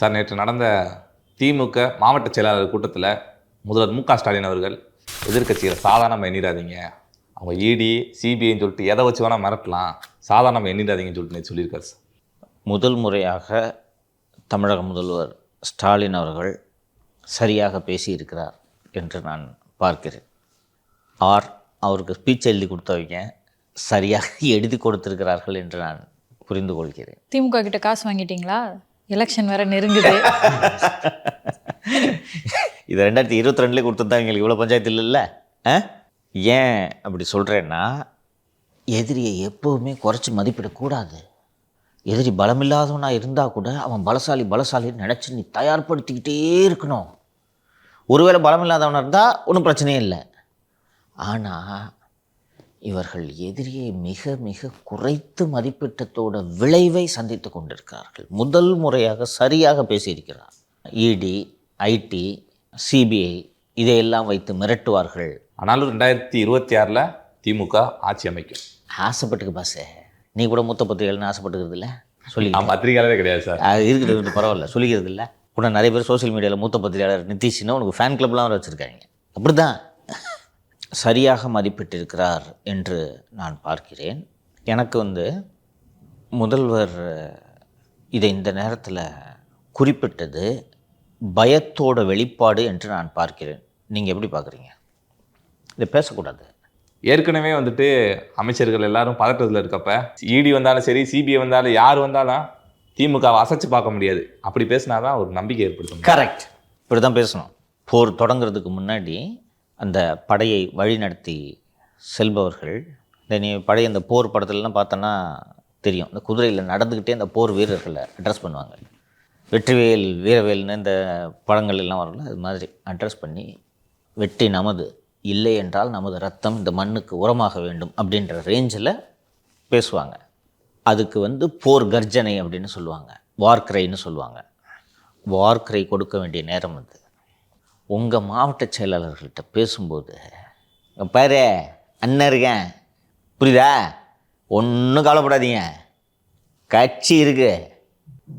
Sir நேற்று நடந்த திமுக மாவட்ட செயலாளர் கூட்டத்தில் முதல்வர் மு க ஸ்டாலின் அவர்கள் எதிர்க்கட்சிகளை சாதாரணமாக எண்ணிடாதீங்க. அவங்க E இடி சிபிஐன்னு சொல்லிட்டு எதை வச்சு வேணால் மிரட்டலாம். சாதாரணமாக எண்ணிடாதீங்கன்னு சொல்லிட்டு நேற்று சொல்லியிருக்காரு சார். முதல் முறையாக தமிழக முதல்வர் ஸ்டாலின் அவர்கள் சரியாக பேசியிருக்கிறார் என்று நான் பார்க்கிறேன். ஆர் அவருக்கு ஸ்பீச் எழுதி கொடுத்தவங்க சரியாக எழுதி கொடுத்திருக்கிறார்கள் என்று நான் புரிந்து கொள்கிறேன். திமுக கிட்ட காசு வாங்கிட்டீங்களா? எலெக்ஷன் வேற நெருங்குது. இது ரெண்டாயிரத்தி இருபத்தி ரெண்டுலேயே கொடுத்துருந்தா எங்களுக்கு இவ்வளோ பஞ்சாயத்து இல்லைல்ல? ஆ? ஏன் அப்படி சொல்கிறேன்னா எதிரியை எப்போவுமே குறைச்சி மதிப்பிடக்கூடாது. எதிரி பலமில்லாதவனாக இருந்தால் கூட அவன் பலசாலி பலசாலின்னு நினச்சி நீ தயார்படுத்திக்கிட்டே இருக்கணும். ஒருவேளை பலமில்லாதவனாக இருந்தால் ஒன்றும் பிரச்சனையே இல்லை. ஆனால் இவர்கள் எதிரியை மிக மிக குறைத்து மதிப்பிட்டத்தோட விளைவை சந்தித்து கொண்டிருக்கிறார்கள். முதல் முறையாக சரியாக பேசியிருக்கிறார். இடி ஐடி சிபிஐ இதையெல்லாம் வைத்து மிரட்டுவார்கள். ஆனாலும் ரெண்டாயிரத்தி இருபத்தி ஆறில் திமுக ஆட்சி அமைக்கும். ஆசைப்பட்டுக்கு பாசே. நீ கூட மூத்த பத்திரிகைகள்னு ஆசைப்பட்டுக்கிறது இல்லை சொல்லி பத்திரிகையாளரே கிடையாது சார். அது இருக்கிறது பரவாயில்ல சொல்லிக்கிறது இல்லை உடனே நிறைய பேர் சோஷியல் மீடியாவில் மூத்த பத்திரிகையாளர் நிதிஷ்னா உனக்கு ஃபேன் கிளப்லாம் வச்சுருக்காங்க. அப்படி தான் சரியாக மதிப்பிட்டிருக்கிறார் என்று நான் பார்க்கிறேன். எனக்கு வந்து முதல்வர் இதை இந்த நேரத்தில் குறிப்பிட்டது பயத்தோட வெளிப்பாடு என்று நான் பார்க்கிறேன். நீங்கள் எப்படி பார்க்குறீங்க? இதை பேசக்கூடாது. ஏற்கனவே வந்துட்டு அமைச்சர்கள் எல்லாரும் பதட்டத்தில் இருக்கப்ப இடி வந்தாலும் சரி சிபிஐ வந்தாலும் யார் வந்தாலும் திமுகவை அசைச்சு பார்க்க முடியாது. அப்படி பேசினாதான் ஒரு நம்பிக்கை ஏற்படுத்தும். கரெக்ட் இப்படி தான் பேசணும். போர் தொடங்குறதுக்கு முன்னாடி அந்த படையை வழிநடத்தி செல்பவர்கள். இந்த நீ படைய இந்த போர் படத்துலலாம் பார்த்தோன்னா தெரியும். இந்த குதிரையில் நடந்துக்கிட்டே அந்த போர் வீரர்களை அட்ரஸ் பண்ணுவாங்க. வெற்றிவேல் வீரவேல்னு இந்த படங்கள் எல்லாம் வரும்ல அது மாதிரி அட்ரஸ் பண்ணி வெற்றி நமது இல்லை என்றால் நமது ரத்தம் இந்த மண்ணுக்கு உரமாக வேண்டும் அப்படின்ற ரேஞ்சில் பேசுவாங்க. அதுக்கு வந்து போர் கர்ஜனை அப்படின்னு சொல்லுவாங்க. வார்க்ரைன்னு சொல்லுவாங்க. வார்க்ரை கொடுக்க வேண்டிய நேரம் அது. உங்கள் மாவட்ட செயலாளர்கள்ட்ட பேசும்போது பாரு அண்ணன் இருக்கேன். புரியுதா? ஒன்றும் கவலைப்படாதீங்க. கட்சி இருக்கு.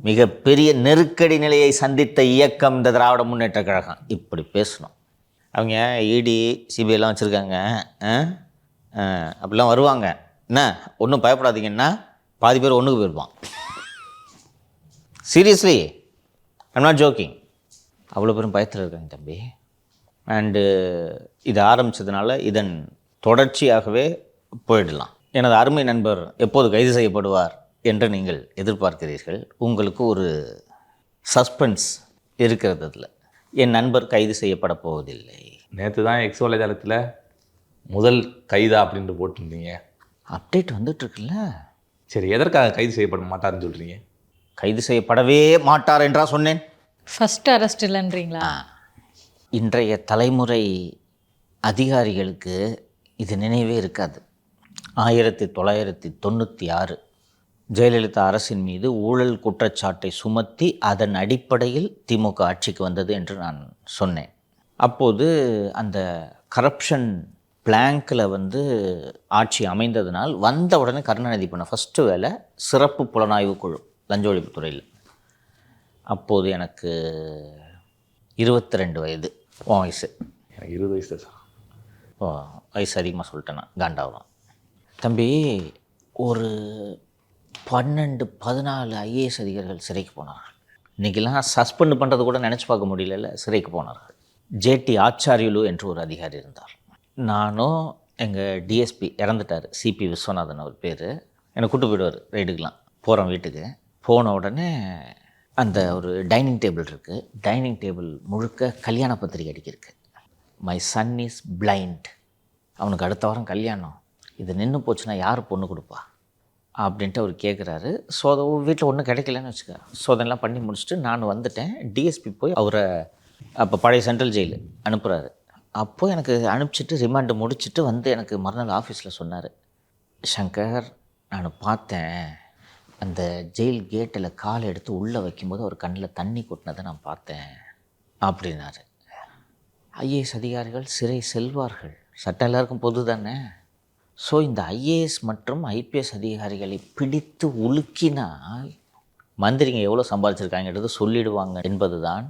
மிகப்பெரிய நெருக்கடி நிலையை சந்தித்த இயக்கம் இந்த திராவிட முன்னேற்ற கழகம். இப்படி பேசணும். அவங்க இடி சிபிஐலாம் வச்சுருக்காங்க. அப்படிலாம் வருவாங்க. என்ன? ஒன்றும் பயப்படாதீங்கன்னா பாதி பேர் ஒன்றுக்கு போயிருப்பான். சீரியஸ்லி ஐம் நாட் ஜோக்கிங் அவ்வளோ பேரும் பயத்தில் இருக்காங்க தம்பி. அண்டு இது ஆரம்பித்ததுனால இதன் தொடர்ச்சியாகவே போயிடலாம். எனது அருமை நண்பர் எப்போது கைது செய்யப்படுவார் என்று நீங்கள் எதிர்பார்க்கிறீர்கள். உங்களுக்கு ஒரு சஸ்பென்ஸ் இருக்கிறது அதில். என் நண்பர் கைது செய்யப்பட போவதில்லை. நேற்று தான் எக்ஸ் வலைதளத்தில் முதல் கைதா அப்படின்ட்டு போட்டிருந்தீங்க. அப்டேட் வந்துட்டுருக்குல்ல சரி எதற்காக கைது செய்யப்பட மாட்டாருன்னு சொல்கிறீங்க கைது செய்யப்படவே மாட்டார் என்றா சொன்னேன். ஃபஸ்ட் அரெஸ்ட் இல்லைன்றீங்களா? இன்றைய தலைமுறை அதிகாரிகளுக்கு இது நினைவே இருக்காது. ஆயிரத்தி தொள்ளாயிரத்தி தொண்ணூற்றி ஆறு ஜெயலலிதா அரசின் மீது ஊழல் குற்றச்சாட்டை சுமத்தி அதன் அடிப்படையில் திமுக ஆட்சிக்கு வந்தது என்று நான் சொன்னேன். அப்போது அந்த கரப்ஷன் பிளாங்கில் வந்து ஆட்சி அமைந்ததனால் வந்த உடனே கருணாநிதி பண்ண ஃபஸ்ட்டு வேலை சிறப்பு புலனாய்வு குழு லஞ்ச ஒழிப்புத்துறையில். அப்போது எனக்கு இருபத்தி ரெண்டு வயது. உன் வயசு எனக்கு இருபது வயசு சார். ஓ வயசு அதிகமாக சொல்லிட்டேன் காண்டாவலாம் தம்பி ஒரு பன்னெண்டு பதினாலு ஐஏஎஸ் அதிகாரிகள் சிறைக்கு போனார்கள் இன்றைக்கெல்லாம் சஸ்பெண்ட் பண்ணுறது கூட நினச்சி பார்க்க முடியல சிறைக்கு போனார்கள் ஜேடி ஆச்சாரியலு என்று ஒரு அதிகாரி இருந்தார். நானும் எங்கள் டிஎஸ்பி இறந்துட்டார் சிபி விஸ்வநாதன் அவர் பேர். என்னை கூட்டு போயிடுவார் ரைடுக்கெலாம் போகிறோம் வீட்டுக்கு. போன உடனே அந்த ஒரு டைனிங் டேபிள் இருக்குது டைனிங் டேபிள் முழுக்க கல்யாண பத்திரிக்கை அடிக்கிருக்கு மை சன் இஸ் பிளைண்ட் அவனுக்கு அடுத்த வாரம் கல்யாணம். இது நின்று போச்சுன்னா யார் பொண்ணு கொடுப்பா? அப்படின்ட்டு அவர் கேட்குறாரு ஸோ அதை வீட்டில் ஒன்றும் கிடைக்கலன்னு வச்சுக்க. சோதனைலாம் பண்ணி முடிச்சுட்டு நான் வந்துட்டேன். டிஎஸ்பி போய் அவரை அப்போ பழைய சென்ட்ரல் ஜெயிலு அனுப்புகிறாரு அப்போ எனக்கு அனுப்பிச்சிட்டு ரிமாண்டு முடிச்சுட்டு வந்து எனக்கு மறுநாள் ஆஃபீஸில் சொன்னார். சங்கர் நான் பார்த்தேன். அந்த ஜெயில் கேட்டில் காலை எடுத்து உள்ளே வைக்கும்போது அவர் கண்ணில் தண்ணி கொட்டினதை நான் பார்த்தேன் அப்படின்னாரு. ஐஏஎஸ் அதிகாரிகள் சிறை செல்வார்கள். சட்டம் எல்லாருக்கும் பொது தானே? ஸோ இந்த ஐஏஎஸ் மற்றும் ஐபிஎஸ் அதிகாரிகளை பிடித்து உலுக்கினால் மந்திரிங்க எவ்வளோ சம்பாதிச்சிருக்காங்கிறது சொல்லிடுவாங்க என்பதுதான்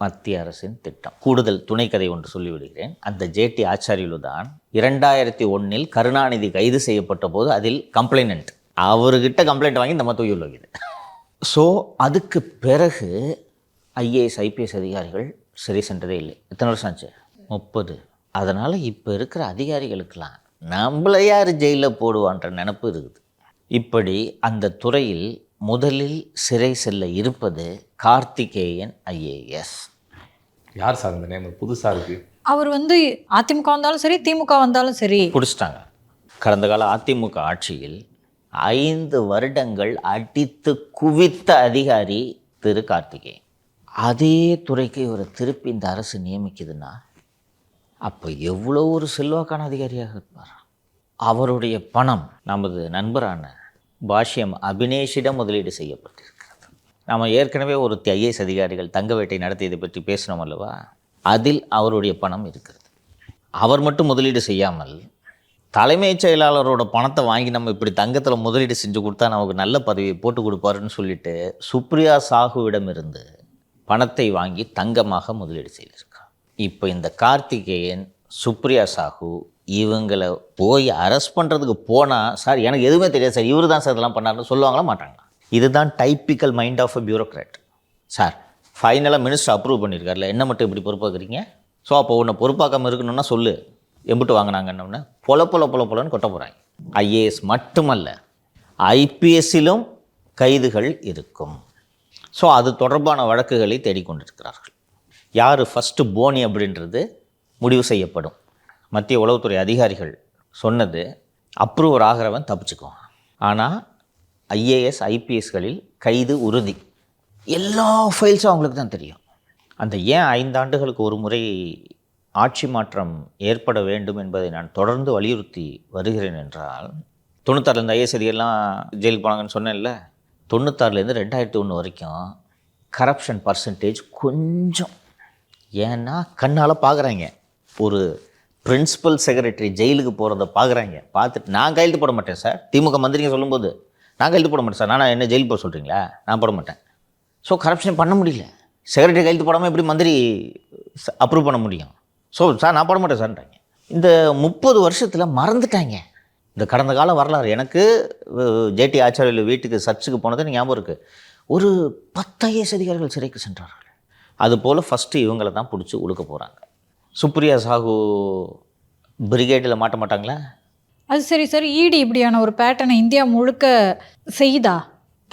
மத்திய அரசின் திட்டம். கூடுதல் துணைக்கதை ஒன்று சொல்லிவிடுகிறேன். அந்த ஜேடி ஆச்சாரியுலு தான் இரண்டாயிரத்தி ஒன்றில் கருணாநிதி கைது செய்யப்பட்ட போது அதில் கம்ப்ளைனண்ட் அவர்கிட்ட கம்ப்ளைண்ட் வாங்கி நம்ம தூக்கி உள்ளது ஸோ அதுக்கு பிறகு ஐஏஎஸ் ஐபிஎஸ் அதிகாரிகள் சரி சென்றதே இல்லை. எத்தனை வருஷம் ஆச்சு? முப்பது. அதனால் இப்போ இருக்கிற அதிகாரிகளுக்கெல்லாம் நம்மளை யார் ஜெயிலில் போடுவான்ற நினப்பு இருக்குது. இப்படி அந்த துறையில் முதலில் சிறை செல்ல இருப்பது கார்த்திகேயன் ஐஏஎஸ் யார் சார் இந்த நேம்? புதுசாக இருக்குது அவர் வந்து அதிமுக வந்தாலும் சரி திமுக வந்தாலும் சரி. பிடிச்சிட்டாங்க. கடந்த கால அதிமுக ஆட்சியில் ஐந்து வருடங்கள் அடித்து குவித்த அதிகாரி திரு கார்த்திகேயன் அதே துறைக்கு இவரை திருப்பி இந்த அரசு நியமிக்குதுன்னா அப்போ எவ்வளோ ஒரு செல்வாக்கான அதிகாரியாக இருப்பார்? அவருடைய பணம் நமது நண்பரான பாஷ்யம் அபினேஷிடம் முதலீடு செய்யப்பட்டிருக்கிறது. நாம் ஏற்கனவே ஒரு ஐஏஎஸ் அதிகாரிகள் தங்க வேட்டை நடத்தியதை பற்றி பேசினோம் அல்லவா? அதில் அவருடைய பணம் இருக்கிறது. அவர் மட்டும் முதலீடு செய்யாமல் தலைமைச் செயலாளரோட பணத்தை வாங்கி நம்ம இப்படி தங்கத்தில் முதலீடு செஞ்சு கொடுத்தா நமக்கு நல்ல பதவியை போட்டு கொடுப்பாருன்னு சொல்லிட்டு சுப்ரியா சாகுவிடமிருந்து பணத்தை வாங்கி தங்கமாக முதலீடு செய்திருக்கான் இப்போ இந்த கார்த்திகேயன் சுப்ரியா சாகு இவங்களை போய் அரெஸ்ட் பண்ணுறதுக்கு போனால் சார் எனக்கு எதுவுமே தெரியாது சார் இவர் தான் சார் இதெல்லாம் பண்ணாருன்னு சொல்லுவாங்களா மாட்டாங்களா? இதுதான் typical mind of a bureaucrat sir ஃபைனலாக மினிஸ்டர் அப்ரூவ் பண்ணியிருக்காருல என்ன மட்டும் இப்படி பொறுப்பாக்குறீங்க? ஸோ அப்போ உன்னை பொறுப்பாக்காமல் இருக்கணும்னா சொல்லு. எம்பிட்டு வாங்கினாங்கன்னு பொல பொல பொல பொலன்னு கொட்ட போகிறாங்க ஐஏஎஸ் மட்டுமல்ல ஐபிஎஸ்ஸிலும் கைதுகள் இருக்கும். ஸோ அது தொடர்பான வழக்குகளை தேடிக்கொண்டிருக்கிறார்கள். யார் ஃபஸ்ட்டு போனி அப்படின்றது முடிவு செய்யப்படும். மத்திய உளவுத்துறை அதிகாரிகள் சொன்னது அப்ரூவர் ஆகிறவன் தப்பிச்சுக்குவான். ஆனால் ஐஏஎஸ் ஐபிஎஸ்களில் கைது உறுதி. எல்லா ஃபைல்ஸும் அவங்களுக்கு தான் தெரியும். அந்த ஏன் ஐந்தாண்டுகளுக்கு ஒரு முறை ஆட்சி மாற்றம் ஏற்பட வேண்டும் என்பதை நான் தொடர்ந்து வலியுறுத்தி வருகிறேன் என்றால் தொண்ணூத்தாறுலேருந்து இந்த ஐஎஸ் ஜெயிலுக்கு போனாங்கன்னு சொன்னேன்ல தொண்ணூத்தாறுலேருந்து ரெண்டாயிரத்தி ஒன்று வரைக்கும் கரப்ஷன் பர்சன்டேஜ் கொஞ்சம். ஏன்னா கண்ணால் பார்க்குறாங்க ஒரு பிரின்சிபல் செக்ரட்டரி ஜெயிலுக்கு போகிறத பார்க்குறாங்க பார்த்துட்டு நான் கையெழுத்து போட மாட்டேன் சார். திமுக மந்திரிங்க சொல்லும்போது நான் கையெழுத்து போட மாட்டேன் சார். நான் என்ன ஜெயிலுக்கு போக சொல்கிறீங்களா நான் போட மாட்டேன். ஸோ கரப்ஷன் பண்ண முடியல. செக்ரட்டரி கையெழுத்து போடாமல் எப்படி மந்திரி அப்ரூவ் பண்ண முடியும்? ஸோ சார் நான் போட மாட்டேன் சார்ன்றாங்க இந்த முப்பது வருஷத்தில் மறந்துட்டாங்க. இந்த கடந்த கால வரலாறு. எனக்கு ஜேடி ஆச்சாரியில் வீட்டுக்கு சர்ச்சுக்கு போனது ஞாபகம் இருக்குது ஒரு பத்து ஐஏஎஸ் அதிகாரிகள் சிறைக்கு சென்றார்கள். அதுபோல் ஃபஸ்ட்டு இவங்களை தான் பிடிச்சி உழுக்க போகிறாங்க சுப்ரியா சாகு பிரிகேடில் மாட்ட மாட்டாங்களா? அது சரி சார் இடி இப்படியான ஒரு பேட்டர்னை இந்தியா முழுக்க செய்தா?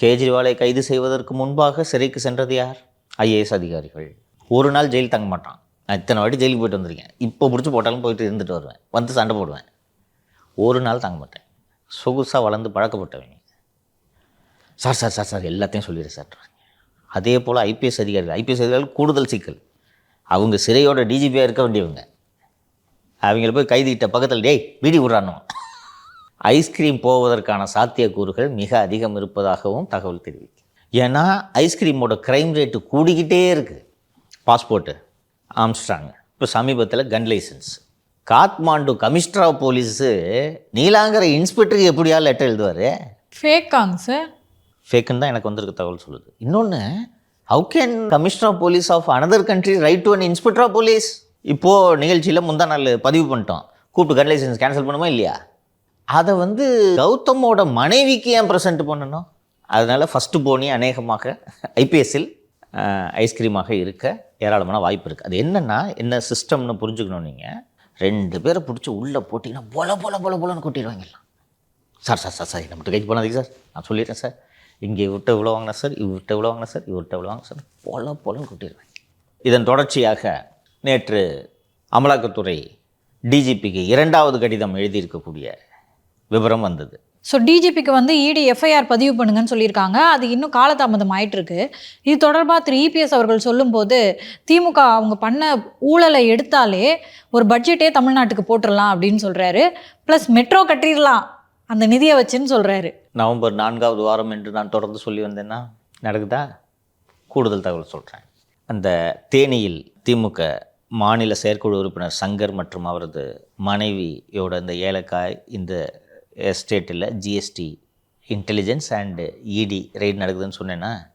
கேஜ்ரிவாலை கைது செய்வதற்கு முன்பாக சிறைக்கு சென்றது யார்? ஐஏஎஸ் அதிகாரிகள். ஒரு நாள் ஜெயில் தங்க மாட்டான். நான் இத்தனை வாட்டி ஜெயிலுக்கு போயிட்டு வந்திருக்கேன். இப்போ பிடிச்சி போட்டாலும் போயிட்டு இருந்துட்டு வருவேன். வந்து சண்டை போடுவேன். ஒரு நாள் தங்க மாட்டேன். சொகுசாக வளர்ந்து பழக்கப்பட்டவங்க சார் சார் சார் சார் எல்லாத்தையும் சொல்லிடுறேன் சார். அதே போல் ஐபிஎஸ் அதிகாரிகள் ஐபிஎஸ் அதிகாரிகள் கூடுதல் சிக்கல். அவங்க சிறையோட டிஜிபியாக இருக்க வேண்டியவங்க. அவங்கள போய் கைதிகிட்ட பக்கத்தில் டேய் வீடி விட்றானோ ஐஸ்கிரீம் போவதற்கான சாத்தியக்கூறுகள் மிக அதிகம் இருப்பதாகவும் தகவல் தெரிவிக்கும் ஏன்னா ஐஸ்கிரீமோட க்ரைம் ரேட்டு கூடிக்கிட்டே இருக்குது பாஸ்போர்ட்டு. ஆம்ஸ்ட்ராங். இப்போ சமீபத்தில் gun licence Kathmandu commissioner of police Neelankarai இன்ஸ்பெக்டருக்கு எப்படியா லெட்டர் எழுதுவார்? ஃபேக்காங்க சார் ஃபேக்குன்னு தான் எனக்கு வந்திருக்க தகவல் சொல்லுது. இன்னொன்று how can commissioner of police of another country write to an inspector of police இப்போது நிகழ்ச்சியில் முந்தா நாள் பதிவு பண்ணிட்டோம். கூப்பிட்டு கன் லைசன்ஸ் கேன்சல் பண்ணுமா இல்லையா? அதை வந்து கௌதமோட மனைவிக்கு ஏன் ப்ரெசென்ட் பண்ணணும்? அதனால் ஃபஸ்ட்டு போனி அநேகமாக ஐபிஎஸ்ஸில் ஐஸ்கிரீமாக இருக்க ஏராளமான வாய்ப்பு இருக்குது அது என்னென்னா என்ன சிஸ்டம்னு புரிஞ்சுக்கணும் நீங்கள் ரெண்டு பேரை பிடிச்சி உள்ளே போட்டிங்கன்னா பொல பொல பொல பொலன்னு கொட்டிடுவாங்கலாம் சார் சார் சார் சார் என்ன மட்டும் கைக்கு போனாதீங்க சார். நான் சொல்லிடுறேன் சார். இங்கே இவர்கிட்ட இவ்வளோ வாங்கினா சார். இவர்கிட்ட இவ்வளோ வாங்கினா சார். இவர்கிட்ட இவ்வளோ வாங்க சார். பொல பொலன்னு கொட்டிடுவேன் இதன் தொடர்ச்சியாக நேற்று அமலாக்கத்துறை டிஜிபிக்கு இரண்டாவது கடிதம் எழுதியிருக்கக்கூடிய விவரம் வந்தது. ஸோ டிஜிபிக்கு வந்து இடி எஃப்ஐஆர் பதிவு பண்ணுங்கன்னு சொல்லியிருக்காங்க. அது இன்னும் காலதாமதம் ஆயிட்டுருக்கு. இது தொடர்பாக திரு இபிஎஸ் அவர்கள் சொல்லும்போது திமுக அவங்க பண்ண ஊழலை எடுத்தாலே ஒரு பட்ஜெட்டே தமிழ்நாட்டுக்கு போட்டுடலாம் அப்படின்னு சொல்கிறாரு ப்ளஸ் மெட்ரோ கட்டிடலாம். அந்த நிதியை வச்சுன்னு சொல்கிறாரு நவம்பர் நான்காவது வாரம் என்று நான் தொடர்ந்து சொல்லி வந்தேன்னா நடக்குதா? கூடுதல் தகவல் சொல்கிறேன் அந்த தேனியில் திமுக மாநில செயற்குழு உறுப்பினர் சங்கர் மற்றும் அவரது மனைவியோட இந்த ஏலக்காய் இந்த எஸ்டேட்டில் GST intelligence and ED raid நடக்குதுன்னு சொன்னேன்னா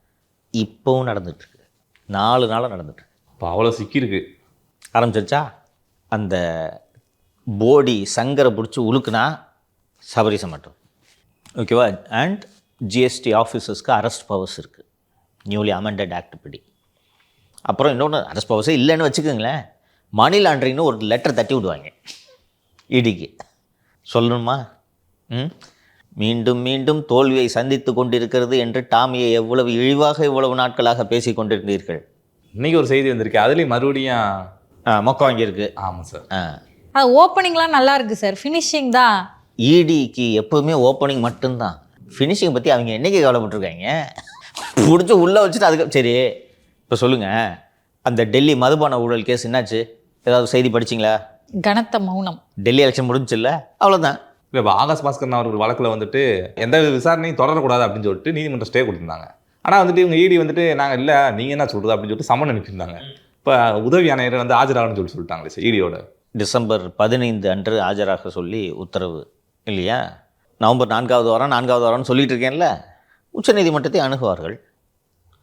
இப்போவும் நடந்துகிட்ருக்கு நாலு நாளாக நடந்துட்டுருக்கு. இப்போ அவ்வளோ சிக்கியிருக்கு. ஆரம்பிச்சிருச்சா? அந்த போடி சங்கரை பிடிச்சி உழுக்குனா சபரிசம் மட்டும் ஓகேவா? அண்ட் ஜிஎஸ்டி ஆஃபீஸர்ஸ்க்கு அரெஸ்ட் பவர்ஸ் இருக்குது நியூலி அமெண்டட் ஆக்ட் படி. அப்புறம் இன்னொன்று அரெஸ்ட் பவர்ஸே இல்லைன்னு வச்சுக்கோங்களேன். மணி லாண்ட்ரிங்னு ஒரு லெட்டர் தட்டி விடுவாங்க. இடிக்கு சொல்லணுமா? ம் மீண்டும் மீண்டும் தோல்வியை சந்தித்து கொண்டிருக்கிறது என்று டாமியை எவ்வளவு இழிவாக இவ்வளவு நாட்களாக பேசி கொண்டிருந்தீர்கள்? இன்னைக்கு ஒரு செய்தி வந்திருக்கு. அதுலேயும் மறுபடியும் மொக்க வாங்கியிருக்கு. ஆமாம் சார். ஆ. அது ஓப்பனிங்லாம் நல்லா இருக்கு சார். ஃபினிஷிங் தான். இடிக்கு எப்போவுமே ஓப்பனிங் மட்டும்தான். ஃபினிஷிங் பற்றி அவங்க என்னைக்கு கவலைப்பட்டிருக்காங்க? பிடிச்சி உள்ளே வச்சுட்டு அதுக்கு சரி இப்போ சொல்லுங்கள் அந்த டெல்லி மதுபான ஊழல் கேஸ் என்னாச்சு? ஏதாவது செய்தி படிச்சிங்களா? கனத்த மௌனம். டெல்லி எலெக்ஷன் முடிஞ்சுல்ல அவ்வளோதான் இல்லை இப்போ ஆகாஷ் பாஸ்கர் அவர்கள் வழக்கில் வந்துட்டு எந்த விசாரணையும் தொடரக்கூடாது அப்படின்னு சொல்லிட்டு நீதிமன்றம் ஸ்டே கொடுத்துருந்தாங்க. ஆனால் வந்துட்டு இவங்க ஈடி வந்துட்டு நாங்கள் இல்லை நீங்கள் என்ன சொல்கிறது அப்படின்னு சொல்லிட்டு சம்மன் அனுப்பியிருந்தாங்க. இப்போ உதவி ஆணையர் வந்து ஆஜராகணும்னு சொல்லி சொல்லிட்டாங்களே சார் ஈடியோட டிசம்பர் பதினைந்து அன்று ஆஜராக சொல்லி உத்தரவு இல்லையா? நவம்பர் நான்காவது வாரம் நான்காவது வாரம்னு சொல்லிகிட்டு இருக்கேன்ல. உச்சநீதிமன்றத்தை அணுகுவார்கள்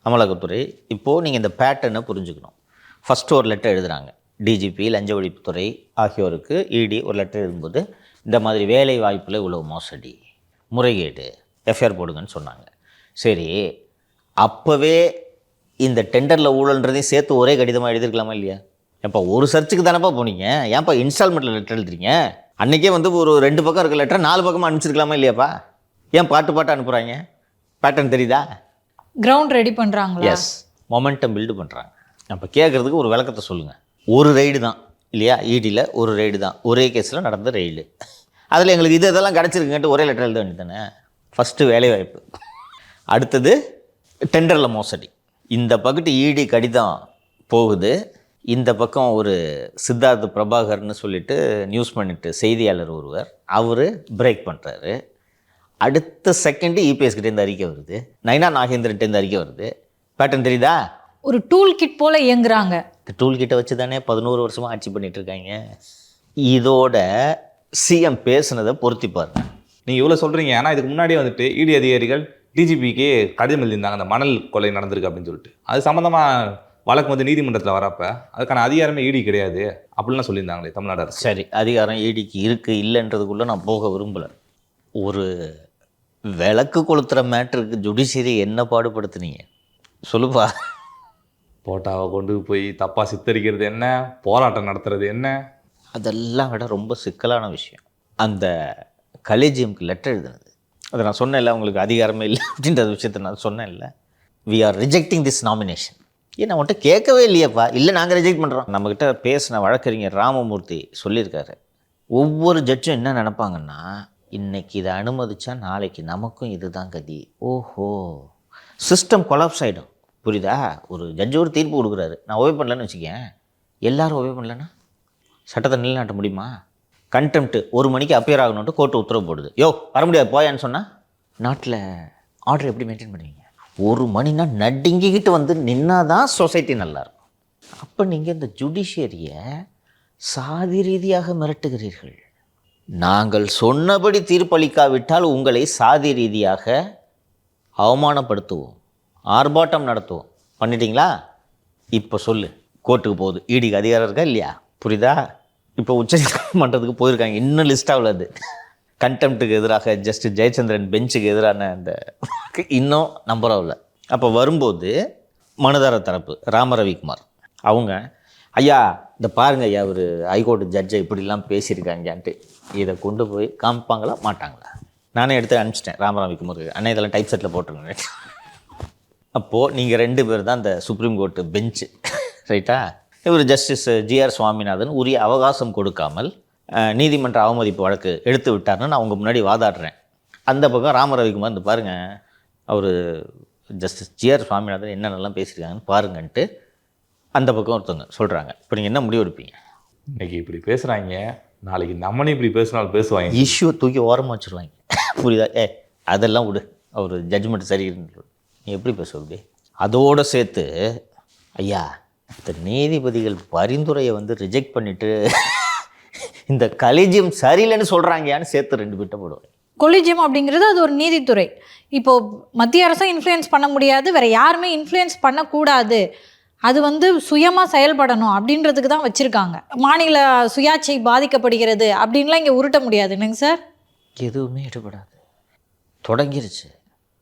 அமலாக்கத்துறை இப்போது நீங்கள் இந்த பேட்டர்னை புரிஞ்சுக்கணும். ஃபஸ்ட்டு ஒரு லெட்டர் எழுதுகிறாங்க டிஜிபி லஞ்ச ஒழிப்புத்துறை ஆகியோருக்கு இடி ஒரு லெட்டர் எழுதும்போது இந்த மாதிரி வேலை வாய்ப்பில் இவ்வளோ மோசடி. முறைகேடு எஃப்ஐஆர் போடுங்கன்னு சொன்னாங்க. சரி அப்போவே இந்த டெண்டரில் ஊழல்ன்றதையும் சேர்த்து ஒரே கடிதமாக எழுதிருக்கலாமா இல்லையா? ஏப்பா ஒரு சர்ச்சுக்கு தானப்பா போனீங்க? ஏன்ப்பா இன்ஸ்டால்மெண்ட்டில் லெட்டர் எழுதுறீங்க அன்றைக்கே வந்து ஒரு ரெண்டு பக்கம் இருக்க லெட்டர் நாலு பக்கமாக அனுப்பிச்சிருக்கலாமா இல்லையாப்பா? ஏன் பாட்டு பாட்டு அனுப்புகிறாங்க பேட்டர்ன் தெரியுதா? கிரவுண்ட் ரெடி பண்றாங்களா? எஸ் மொமெண்டம் பில்டு பண்ணுறாங்க அப்போ கேட்குறதுக்கு ஒரு விளக்கத்தை சொல்லுங்கள் ஒரு ரைடு தான். இல்லையா? ஈடியில் ஒரு ரெய்டு தான். ஒரே கேஸில் நடந்த ரெய்டு அதில் எங்களுக்கு இது இதெல்லாம் கிடச்சிருக்குன்ட்டு ஒரே லெட்டர் எழுத வேண்டியதானே ஃபஸ்ட்டு வேலைவாய்ப்பு. அடுத்தது டெண்டரில் மோசடி. இந்த பக்கத்து ஈடி கடிதம் போகுது. இந்த பக்கம் ஒரு சித்தார்த் பிரபாகர்னு சொல்லிட்டு நியூஸ் பண்ணிட்டு செய்தியாளர் ஒருவர். அவர் பிரேக் பண்ணுறாரு அடுத்த செகண்டு இபிஎஸ்கிட்டேருந்து அறிக்கை வருது. நைனா நாகேந்திரன்ட்டேருந்து அறிக்கை வருது. பேட்டர்ன் தெரியுதா? ஒரு டூல் கிட் போல இயங்குறாங்க. இந்த டூல் கிட்ட வச்சு தானே பதினோரு வருஷமாக ஆட்சி பண்ணிட்டு இருக்காங்க இதோட சிஎம் பேசுனதை பொருத்தி பாருங்க. நீங்கள் இவ்வளோ சொல்கிறீங்க ஆனால் இதுக்கு முன்னாடியே வந்துட்டு இடி அதிகாரிகள் டிஜிபிக்கு கடிதம் எழுதியிருந்தாங்க அந்த மணல் கொலை நடந்திருக்கு அப்படின்னு சொல்லிட்டு. அது சம்மந்தமாக வழக்கு வந்து நீதிமன்றத்தில் வரப்ப அதுக்கான அதிகாரமே இடி கிடையாது அப்படிலாம் சொல்லியிருந்தாங்களே தமிழ்நாடு அரசு. சரி அதிகாரம் ஈடிக்கு இருக்கு இல்லைன்றதுக்குள்ளே நான் போக விரும்பலை. ஒரு விளக்கு கொளுத்துற மேட்ருக்கு ஜுடிஷியரி என்ன பாடுபடுத்துனீங்க? சொல்லுப்பா. போட்டாவை கொண்டு போய் தப்பாக சித்தரிக்கிறது என்ன? போராட்டம் நடத்துறது என்ன? அதெல்லாம் விட ரொம்ப சிக்கலான விஷயம். அந்த கலேஜியம்க்கு லெட்டர் எழுதுனது. அதை நான் சொன்னேன்ல உங்களுக்கு அதிகாரமே இல்லை அப்படின்ற விஷயத்தை நான் சொன்னேன்ல. We are rejecting this nomination ஏன் நான் மட்டும் கேட்கவே இல்லையேப்பா. இல்லை நாங்கள் ரிஜெக்ட் பண்ணுறோம் நம்மக்கிட்ட பேசின வழக்கறிஞர் ராமமூர்த்தி சொல்லியிருக்காரு. ஒவ்வொரு ஜட்ஜும் என்ன நினைப்பாங்கன்னா இன்னைக்கு இதை அனுமதிச்சா நாளைக்கு நமக்கும் இதுதான் கதி. ஓஹோ. சிஸ்டம் கொலாப்ஸ் ஆகிடும் புரியுதா? ஒரு ஜட்ஜு ஒரு தீர்ப்பு கொடுக்குறாரு. நான் ஓவே பண்ணலன்னு வச்சுக்கேன். எல்லாரும் ஓவே பண்ணலன்னா? சட்டத்தை நிலைநாட்ட முடியுமா? கண்டெம்ட்டு ஒரு மணிக்கு அப்பியர் ஆகணுன்ட்டு கோர்ட்டு உத்தரவு போடுது. யோ வர முடியாது போயான்னு சொன்னால் நாட்டில் ஆர்டர் எப்படி மெயின்டைன் பண்ணுவீங்க? ஒரு மணினா நடுங்கிக்கிட்டு வந்து நின்னா தான் சொசைட்டி நல்லாயிருக்கும் அப்போ நீங்கள் இந்த ஜுடிஷியரியை சாதி ரீதியாக மிரட்டுகிறீர்கள். நாங்கள் சொன்னபடி தீர்ப்பளிக்காவிட்டால் உங்களை சாதி ரீதியாக அவமானப்படுத்துவோம். ஆர்ப்பாட்டம் நடத்துவோம். பண்ணிட்டீங்களா? இப்போ சொல்லு. கோர்ட்டுக்கு போகுது. ஈடிக்கு அதிகாரம் இருக்கா இல்லையா? புரியுதா? இப்போ உச்சநீதிமன்றத்துக்கு போயிருக்காங்க. இன்னும் லிஸ்ட் ஆகல அது. கண்டெம்ட்டுக்கு எதிராக ஜஸ்ட் ஜெயச்சந்திரன் பெஞ்சுக்கு எதிரான அந்த இன்னும் நம்பர் ஆகல அப்போ வரும்போது மனுதார தரப்பு ராம ரவிக்குமார் அவங்க ஐயா இந்த பாருங்க ஐயா ஒரு ஹைகோர்ட் ஜட்ஜை இப்படிலாம் பேசியிருக்காங்கன்ட்டு. இதை கொண்டு போய் காமிப்பாங்களா மாட்டாங்களா? நானே எடுத்து அனுப்பிச்சிட்டேன். ராம ரவிக்குமாருக்கு இதெல்லாம் டைப் செட்டில் போட்டுருங்க. அப்போது நீங்கள் ரெண்டு பேர் தான் அந்த சுப்ரீம் கோர்ட்டு பெஞ்சு ரைட்டா இவர் ஜஸ்டிஸ் ஜிஆர் சுவாமிநாதன் உரிய அவகாசம் கொடுக்காமல் நீதிமன்ற அவமதிப்பு வழக்கு எடுத்து விட்டார்னு நான் உங்க முன்னாடி வாதாடுறேன். அந்த பக்கம் ராம ரவிக்குமார் இந்த பாருங்க அவர் ஜஸ்டிஸ் ஜிஆர் சுவாமிநாதன் என்னென்னலாம் பேசியிருக்காங்கன்னு பாருங்கன்ட்டு அந்த பக்கம் ஒருத்தவங்க சொல்கிறாங்க இப்போ நீங்கள் என்ன முடிவு எடுப்பீங்க? இன்னைக்கு இப்படி பேசுகிறாங்க நாளைக்கு நம்மனே இப்படி பேசினாலும் பேசுவாங்க. இஷ்யூ தூக்கி ஓரமாக வச்சுருவாங்க. புரியுதா? ஏ அதெல்லாம் விடு. அவர் ஜட்ஜ்மெண்ட் சொல்லு. நீ எப்படி பேசுவ அப்படி? அதோடு சேர்த்து ஐயா இந்த நீதிபதிகள் பரிந்துரையை வந்து ரிஜெக்ட் பண்ணிட்டு இந்த கலிஜியம் சரியில்லைன்னு சொல்கிறாங்கயான்னு சேர்த்து ரெண்டு பிட்ட போடுவேன் கொலிஜியம் அப்படிங்கிறது அது ஒரு நீதித்துறை. இப்போ மத்திய அரசை இன்ஃப்ளூயன்ஸ் பண்ண முடியாது வேற யாருமே இன்ஃப்ளூயன்ஸ் பண்ணக்கூடாது. அது வந்து சுயமாக செயல்படணும் அப்படின்றதுக்கு தான் வச்சுருக்காங்க. மாநில சுயாட்சி பாதிக்கப்படுகிறது அப்படின்லாம் இங்கே உருட்ட முடியாது என்னங்க சார்? எதுவுமே எடுபடாது. தொடங்கிருச்சு.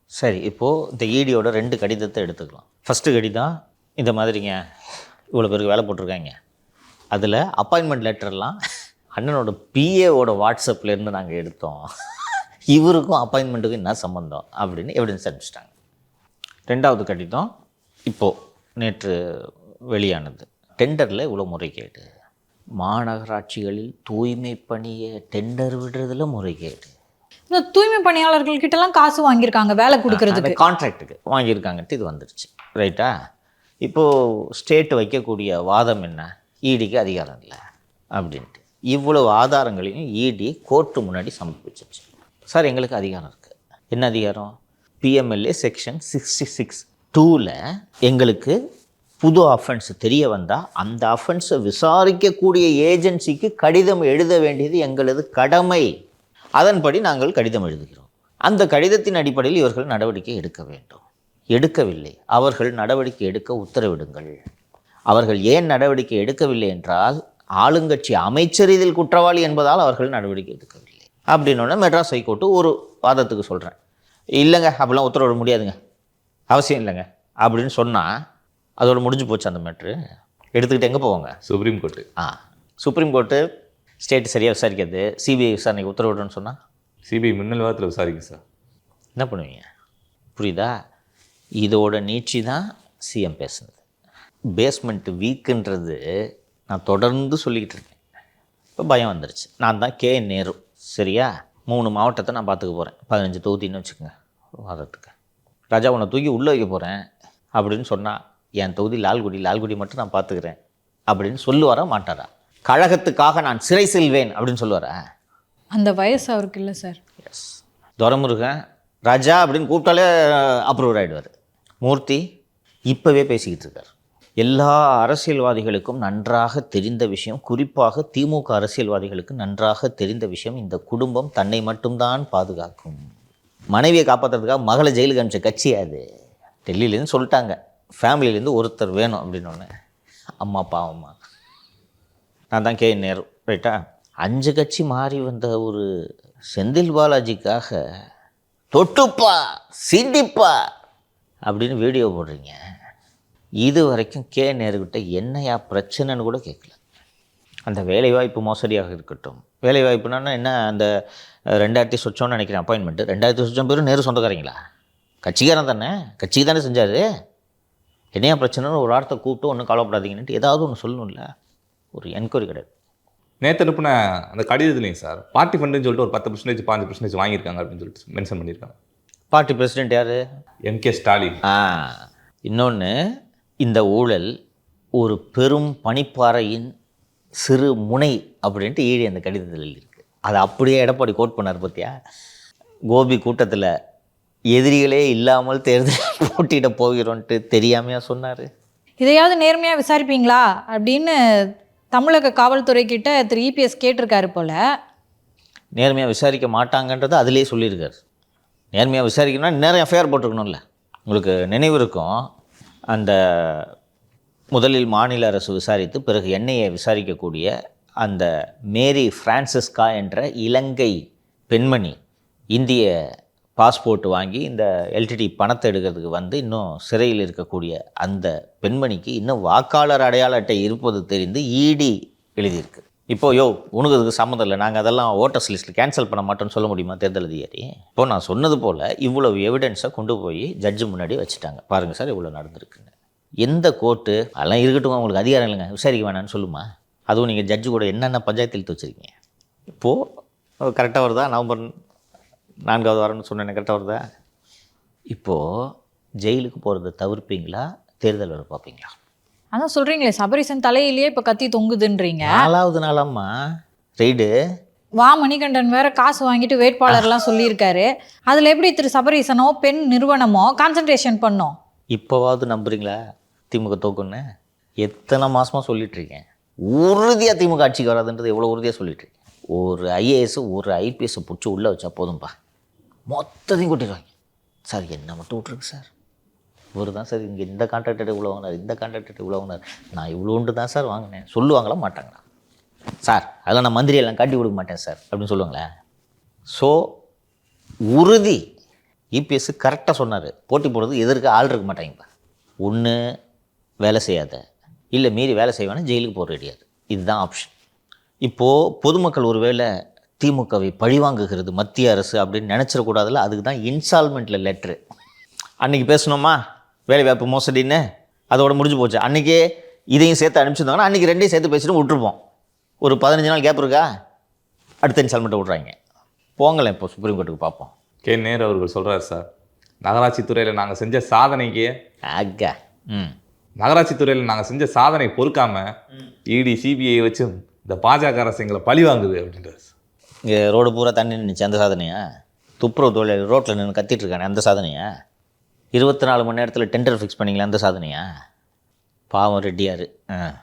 சரி இப்போது இந்த ஈடியோட ரெண்டு கடிதத்தை எடுத்துக்கலாம். ஃபஸ்ட்டு கடிதம் இந்த மாதிரிங்க இவ்வளோ பேருக்கு வேலை போட்டிருக்காங்க. அதில் அப்பாயின்மெண்ட் லெட்டர்லாம் அண்ணனோட பிஏவோட வாட்ஸ்அப்லேருந்து நாங்கள் எடுத்தோம். இவருக்கும் அப்பாயின்மெண்ட்டுக்கும் என்ன சம்மந்தம் அப்படின்னு எவிடன்ஸ் அனுப்பிச்சிட்டாங்க. ரெண்டாவது கடிதம் இப்போது நேற்று வெளியானது. டெண்டரில் இவ்வளோ முறைகேடு மாநகராட்சிகளில் தூய்மை பணியை டெண்டர் விடுறதுல முறைகேடு இந்த தூய்மை பணியாளர்கள் கிட்டலாம் காசு வாங்கியிருக்காங்க வேலை கொடுக்கறதுக்கு. அந்த கான்ட்ராக்ட்டுக்கு வாங்கியிருக்காங்கன்ட்டு இது வந்துடுச்சு ரைட்டா இப்போது ஸ்டேட் வைக்கக்கூடிய வாதம் என்ன? ஈடிக்கு அதிகாரம் இல்லை அப்படின்ட்டு. இவ்வளவு ஆதாரங்களையும் இடி கோர்ட்டு முன்னாடி சமர்ப்பிச்சிருச்சு. சார் எங்களுக்கு அதிகாரம் இருக்குது என்ன அதிகாரம்? பிஎம்எல்ஏ செக்ஷன் சிக்ஸ்டி சிக்ஸ் டூவில் எங்களுக்கு புது அஃபென்ஸ் தெரிய வந்தால் அந்த அஃபென்ஸை விசாரிக்கக்கூடிய ஏஜென்சிக்கு கடிதம் எழுத வேண்டியது எங்களது கடமை. அதன்படி நாங்கள் கடிதம் எழுதுகிறோம். அந்த கடிதத்தின் அடிப்படையில் இவர்கள் நடவடிக்கை எடுக்க வேண்டும். எடுக்கவில்லை. அவர்கள் நடவடிக்கை எடுக்க உத்தரவிடுங்கள். அவர்கள் ஏன் நடவடிக்கை எடுக்கவில்லை என்றால் ஆளுங்கட்சி அமைச்சர் இதில் குற்றவாளி என்பதால் அவர்கள் நடவடிக்கை எடுக்கவில்லை. அப்படின்னோடனே மெட்ராஸ் ஹைகோர்ட்டு ஒரு வாதத்துக்கு சொல்கிறேன் இல்லைங்க அப்படிலாம் உத்தரவிட முடியாதுங்க. அவசியம் இல்லைங்க. அப்படின்னு சொன்னால் அதோட முடிஞ்சு போச்சு அந்த மேட்ரு எடுத்துக்கிட்டு எங்கே போவாங்க? சுப்ரீம் கோர்ட்டு ஆ. சுப்ரீம் கோர்ட்டு ஸ்டேட் சரியாக விசாரிக்காது. சிபிஐ விசாரணைக்கு உத்தரவிடுன்னு சொன்னால் சிபிஐ மின்னல் வாரத்தில் விசாரிக்கும் சார். என்ன பண்ணுவீங்க? புரியுதா? இதோட நீட்சி தான் சிஎம் பேசுனது. பேஸ்மெண்ட் வீக்குன்றது நான் தொடர்ந்து சொல்லிக்கிட்டு இருக்கேன். இப்போ பயம் வந்துருச்சு. நான் தான் கே நேரு. சரியா? மூணு மாவட்டத்தை நான் பார்த்துக்க போகிறேன் பதினஞ்சு தொகுதின்னு வச்சுக்கோங்க வாதத்துக்கு ராஜா உன்னை தூக்கி உள்ளே வைக்க போகிறேன் அப்படின்னு சொன்னால் என் தொகுதி லால்குடி லால்குடி மட்டும் நான் பார்த்துக்கிறேன் அப்படின்னு சொல்லுவாரா மாட்டாரா? கழகத்துக்காக நான் சிறை செல்வேன் அப்படின்னு சொல்லுவாரா? அந்த வயசு அவருக்கு இல்லை சார். எஸ் துரமுருகன் ராஜா அப்படின்னு கூப்பிட்டாலே அப்ரூவ் ஆகிடுவார் மூர்த்தி இப்போவே பேசிக்கிட்டு இருக்கார். எல்லா அரசியல்வாதிகளுக்கும் நன்றாக தெரிந்த விஷயம் குறிப்பாக திமுக அரசியல்வாதிகளுக்கு நன்றாக தெரிந்த விஷயம் இந்த குடும்பம் தன்னை மட்டும்தான் பாதுகாக்கும். மனைவியை காப்பாற்றுறதுக்காக மகளை ஜெயிலுக்கு அனுப்பிச்ச கட்சி அது. டெல்லியிலேருந்து சொல்லிட்டாங்க. ஃபேமிலியிலேருந்து ஒருத்தர் வேணும் அப்படின்னு ஒன்று அம்மா பாவம்மா நான் தான் கே நேரு. ரைட்டா அஞ்சு கட்சி மாறி வந்த ஒரு செந்தில் பாலாஜிக்காக தொட்டுப்பா சிந்திப்பா அப்படின்னு வீடியோ போடுறீங்க. இது வரைக்கும் கே நேருக்கிட்ட என்னையா பிரச்சனைன்னு கூட கேட்கல. அந்த வேலைவாய்ப்பு மோசடியாக இருக்கட்டும். வேலைவாய்ப்புனா என்ன? அந்த ரெண்டாயிரத்தி சொச்சோன்னு நினைக்கிறேன் அப்பாயின்மெண்ட்டு ரெண்டாயிரத்தி சொச்சம் பேரும் நேரு சொந்தக்காரங்களா? கட்சிக்காரன் தானே? கட்சிக்கு தானே செஞ்சார்? என்னையா பிரச்சனைன்னு ஒரு வார்த்தை கூப்பிட்டு ஒன்றும் கவலைப்படாதீங்கன்ட்டு ஏதாவது ஒன்று சொல்லணும்ல? ஒரு என்கொயரி கிடையாது. நேற்று அனுப்புன அந்த கடிதத்துலையும் சார்? பார்ட்டி ஃபண்டுன்னு சொல்லிட்டு ஒரு பத்து பர்சன்டேஜ் பாஞ்சு பர்சன்டேஜ் வாங்கியிருக்காங்க அப்படின்னு சொல்லிட்டு மென்ஷன் பண்ணியிருக்காங்க. பார்ட்டி பிரசிடென்ட் யார்? எம்கே ஸ்டாலின் ஆ இன்னொன்று இந்த ஊழல் ஒரு பெரும் பனிப்பாறையின் சிறு முனை அப்படின்ட்டு ஈழி அந்த கடிதத்தில் எழுதியிருக்கு. அதை அப்படியே எடப்பாடி கோட் பண்ணார் பார்த்தியா கோபி கூட்டத்தில் எதிரிகளே இல்லாமல் தேர்தல் போட்டியிட போகிறோன்ட்டு தெரியாமையா சொன்னார். இதையாவது நேர்மையாக விசாரிப்பீங்களா? அப்படின்னு தமிழக காவல்துறை கிட்ட திரு இபிஎஸ் கேட்டிருக்காரு போல. நேர்மையாக விசாரிக்க மாட்டாங்கன்றதை அதிலே சொல்லியிருக்காரு. நேர்மையாக விசாரிக்கணும்னா நேரம் எஃப்ஐஆர் போட்டிருக்கணும்ல. உங்களுக்கு நினைவு இருக்கும் அந்த முதலில் மாநில அரசு விசாரித்து பிறகு என்ஐஏ விசாரிக்கக்கூடிய அந்த மேரி ஃப்ரான்சிஸ்கா என்ற இலங்கை பெண்மணி இந்திய பாஸ்போர்ட் வாங்கி இந்த எல்டிடி பணத்தை எடுக்கிறதுக்கு வந்து இன்னும் சிறையில் இருக்கக்கூடிய அந்த பெண்மணிக்கு இன்னும் வாக்காளர் அடையாள அட்டை இருப்பது தெரிந்து இடி எழுதியிருக்கு. இப்போ யோ உனக்கு இதுக்கு சம்மந்தம் இல்லை. நாங்கள் அதெல்லாம் ஓட்டர்ஸ் லிஸ்ட்டில் கேன்சல் பண்ண மாட்டோம்னு சொல்ல முடியுமா? தேர்தல் அதிகாரி. இப்போ நான் சொன்னது போல் இவ்வளவு எவிடன்ஸை கொண்டு போய் ஜட்ஜு முன்னாடி வச்சுட்டாங்க. பாருங்கள் சார் இவ்வளோ நடந்திருக்குன்னு. எந்த கோர்ட்டு அதெல்லாம் இருக்கட்டும் உங்களுக்கு அதிகாரம் இல்லைங்க. விசாரிக்க வேணாம்னு சொல்லுமா? அதுவும் நீங்கள் ஜட்ஜு கூட என்னென்ன பஞ்சாயத்து எழுத்து வச்சுருக்கீங்க? இப்போது கரெக்டாக வருதா? நவம்பர் நான்காவது வாரம்னு சொன்னேன் கரெக்டாக வருதா? இப்போது ஜெயிலுக்கு போகிறத தவிர்ப்பீங்களா? தேர்தல் வர பார்ப்பீங்களா? அதான் சொல்றீங்களே சபரிசன் தலையிலேயே இப்போ கத்தி தொங்குதுன்றீங்க. நாலாவது நாளாம்மா ரைடு வா மணிகண்டன் வேற காசு வாங்கிட்டு வேட்பாளர்லாம் சொல்லியிருக்காரு. அதில் எப்படி திரு சபரீசனோ பெண் நிறுவனமோ கான்சன்ட்ரேஷன் பண்ணோம்? இப்போவாவது நம்புறீங்களா திமுக தோக்குன்னு? எத்தனை மாசமா சொல்லிட்டு இருக்கேன் உறுதியாக திமுக ஆட்சிக்கு வராதுன்றது எவ்வளோ உறுதியாக சொல்லிட்டு இருக்கேன் ஒரு ஐஏஎஸ் ஒரு ஐபிஎஸ் பிடிச்சி உள்ளே வச்சா போதும்பா. மொத்தத்தையும் கொட்டிடுவாங்க. சார் என்ன மட்டும் விட்ருக்கு சார்? இவர் தான் சார் இங்கே இந்த கான்ட்ராக்டர் இவ்வளோ வாங்கினார் இந்த கான்ட்ராக்டர் இவ்வளோ வாங்கினார். நான் இவ்வளோண்டு தான் சார் வாங்கினேன். சொல்லுவாங்களா மாட்டாங்களா? சார் அதெல்லாம் நான் மந்திரியெல்லாம் காட்டி கொடுக்க மாட்டேன் சார் அப்படின்னு சொல்லுவாங்களே. ஸோ உறுதி. இபிஎஸ் கரெக்டாக சொன்னார். போட்டி போடுறது எதிர்க்க ஆள் இருக்க மாட்டாங்கப்பா ஒன்று வேலை செய்யாத. இல்லை மீறி வேலை செய்வானே ஜெயிலுக்கு போக ரெடியாது இதுதான் ஆப்ஷன் இப்போது பொதுமக்கள் ஒருவேளை திமுகவை பழிவாங்குகிறது மத்திய அரசு அப்படின்னு நினச்சிடக்கூடாதுல்ல? அதுக்கு தான் இன்ஸ்டால்மெண்ட்டில் லெட்ரு அன்றைக்கி பேசணுமா? வேலை வாய்ப்பு மோசடின்னு? அதோட முடிஞ்சு போச்சு. அன்றைக்கே இதையும் சேர்த்து அனுப்பிச்சிருந்தாங்கன்னா அன்றைக்கி ரெண்டையும் சேர்த்து பேசிட்டு விட்டுருப்போம். ஒரு பதினஞ்சு நாள் கேப் இருக்கா? அடுத்த இன்ஸ்டால்மெண்ட்டை விட்றாங்க. போங்களேன் இப்போ சுப்ரீம் கோர்ட்டுக்கு பார்ப்போம். கே நேரு அவர்கள் சொல்றாரு சார் நகராட்சி துறையில் நாங்கள் செஞ்ச சாதனைக்கு ஆக்கா ம். நகராட்சி துறையில் நாங்கள் செஞ்ச சாதனை பொறுக்காம இடி சிபிஐ வச்சு இந்த பாஜக அரசு எங்களை பழி வாங்குது அப்படின்றாரு சார். இங்கே ரோடு பூரா தண்ணி நின்றுச்சு அந்த சாதனையா? துப்புரவு தொழிலாளி ரோட்டில் நின்று கத்திட்டு இருக்கானே அந்த சாதனையா? இருபத்தி நாலு மணி நேரத்தில் டெண்டர் ஃபிக்ஸ் பண்ணீங்களே அந்த சாதனையா? பாவம் ரெட்டியார். ஆ.